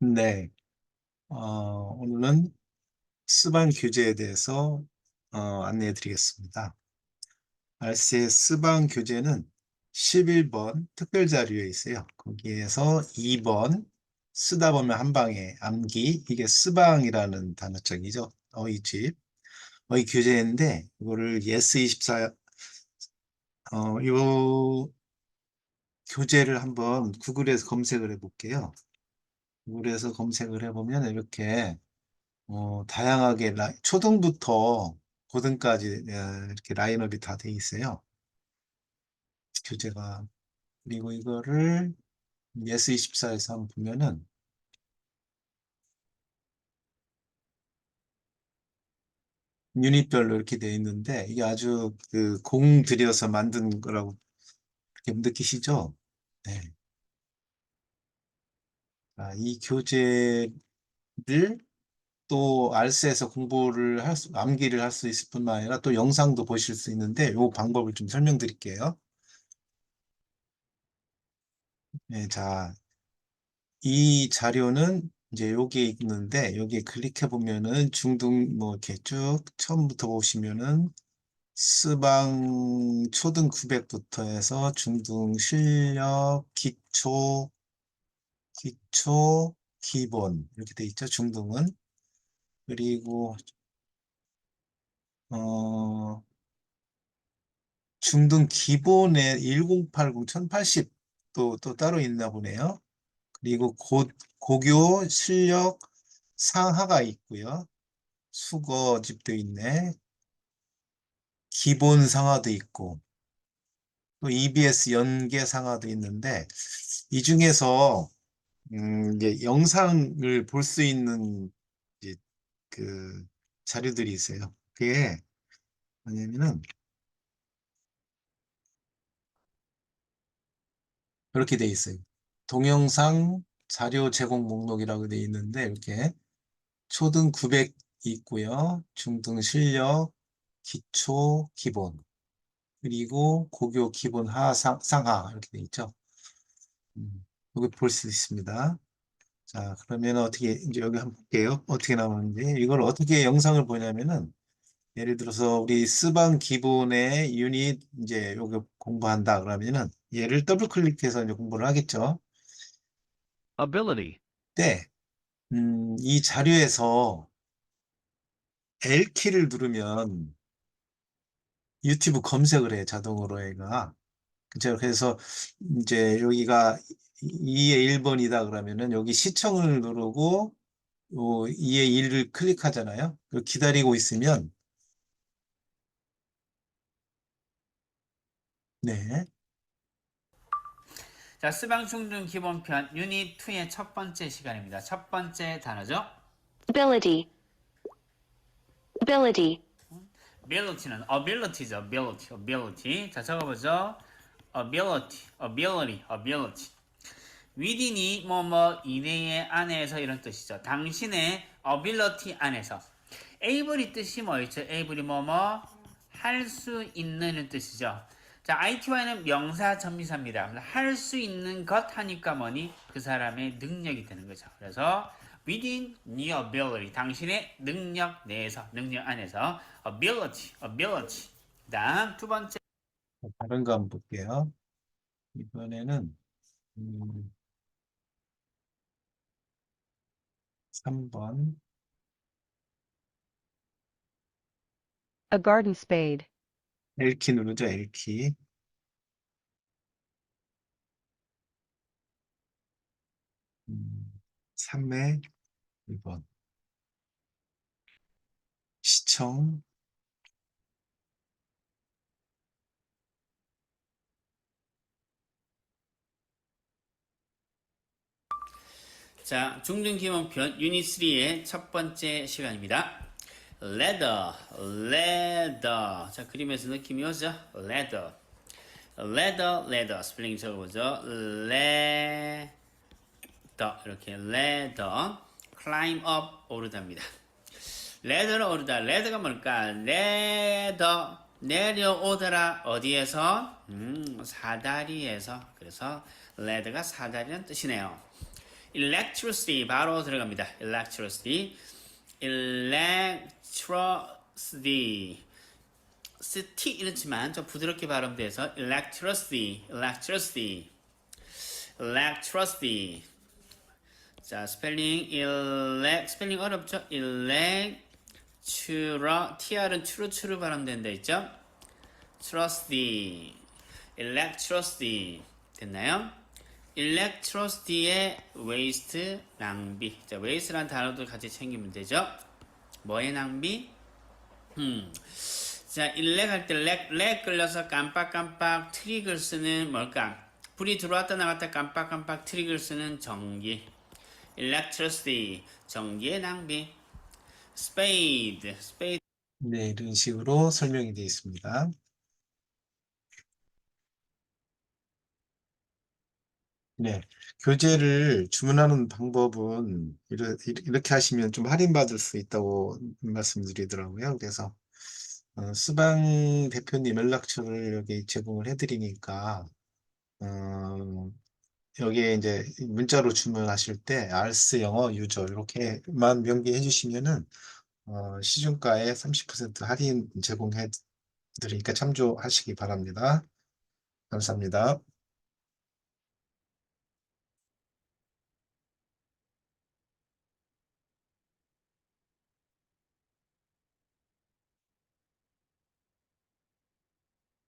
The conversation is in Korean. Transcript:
네, 어, 오늘은 스방 교재에 대해서 어, 안내해 드리겠습니다. 알세 스방 교재는 11번 특별 자료에 있어요. 거기에서 2번 쓰다 보면 한 방에 암기 이게 스방이라는 단어적이죠. 어휘집 어휘 교재인데 이거를 예스 24 어, 요 교재를 한번 구글에서 검색을 해 볼게요. 구글에서 검색을 해보면 이렇게 어, 다양하게 라- 초등부터 고등까지 어, 이렇게 라인업이 다 돼 있어요. 교재가. 그리고 이거를 예스24에서 한번 보면은 유닛별로 이렇게 돼 있는데 이게 아주 그 공 들여서 만든 거라고 이렇게 느끼시죠? 네. 아, 이 교재를 또 알스에서 공부를 할 수, 암기를 할 수 있을 뿐만 아니라 또 영상도 보실 수 있는데 이 방법을 좀 설명드릴게요. 네, 자, 이 자료는 이제 여기에 있는데 여기에 클릭해 보면은 중등 뭐 이렇게 쭉 처음부터 보시면은 스방 초등 900부터 해서 중등 실력 기초 기초 기본 이렇게 돼 있죠 중등은 그리고 어 중등 기본에 1080 1080 또, 또 따로 있나 보네요. 그리고 고, 고교 실력 상하가 있고요. 수거집도 있네. 기본 상하도 있고 또 EBS 연계 상하도 있는데 이 중에서 음, 이제 영상을 볼 수 있는 이제 그 자료들이 있어요. 그게 뭐냐면은 이렇게 돼 있어요. 동영상 자료 제공 목록이라고 돼 있는데 이렇게 초등 900 있고요. 중등 실력, 기초, 기본, 그리고 고교 기본 하, 상, 상하 이렇게 돼 있죠. 음, 여기 볼 수 있습니다. 자, 그러면 어떻게 이제 여기 한번 볼게요. 어떻게 나오는지 이걸 어떻게 영상을 보냐면은 예를 들어서 우리 스방 기본의 유닛 이제 요거 공부한다 그러면은 얘를 더블 클릭해서 이제 공부를 하겠죠. ability, 네. 음, 이 자료에서 L키를 누르면 유튜브 검색을 해, 자동으로 얘가. 그죠? 그래서 이제 여기가 2의 1번이다 그러면은 여기 시청을 누르고 요 2의 1을 클릭하잖아요. 기다리고 있으면 네. 자, 스방충중 기본편 유닛 2의 첫 번째 시간입니다. 첫 번째 단어죠. ability, ability, ability는 ability죠. ability, ability. 자, 적어보죠. Ability, ability, ability. within이 뭐뭐 이내의 안에서 이런 뜻이죠. 당신의 ability 안에서. able이 뜻이 뭐였죠? able이 뭐뭐 할 수 있는 뜻이죠. 자, ITY는 명사 전미사입니다. 할 수 있는 것 하니까 뭐니? 그 사람의 능력이 되는 거죠. 그래서 within your ability, 당신의 능력 내에서, 능력 안에서 ability, ability. 그다음 두 번째 다른 거 한번 볼게요. 이번에는 음, 3번 A garden spade. L키 누르죠, L키. 음, 3회 1번. 시청, 자, 중등기본편 유닛 3의 첫 번째 시간입니다. leather, leather. 자, 그림에서 느낌이 오죠? leather. leather, leather. 스펠링 적어보죠. leather. 이렇게 leather. climb up, 오르다입니다. leather를 오르다. leather가 뭘까? leather. 내려오더라. 어디에서? 음, 사다리에서. 그래서 leather가 사다리라는 뜻이네요. Electricity 바로 들어갑니다. electricity, electricity, city 이렇지만 좀 부드럽게 발음돼서 electricity, electricity, electricity. 자 스펠링 elect 스펠링 어렵죠? elect 트러 tr은 트루 발음된다 있죠? trusty, electricity 됐나요? Electricity의 waste 낭비. 자, waste란 단어도 같이 챙기면 되죠. 뭐의 낭비? 음. 자, 일렉 할때 렉, 렉 끌려서 깜빡깜빡 트릭을 쓰는 뭘까? 불이 들어왔다 나갔다 깜빡깜빡 트릭을 쓰는 전기. electricity, 전기의 낭비. spade, spade. 네, 이런 식으로 설명이 되어 있습니다. 네, 교재를 주문하는 방법은 이렇게 하시면 좀 할인받을 수 있다고 말씀드리더라고요. 그래서 어, 수방 대표님 연락처를 여기 제공을 해드리니까 어, 여기에 이제 문자로 주문하실 때 알스 영어 유저 이렇게만 명기해 주시면은 어, 시중가에 30% 할인 제공해 드리니까 참조하시기 바랍니다. 감사합니다.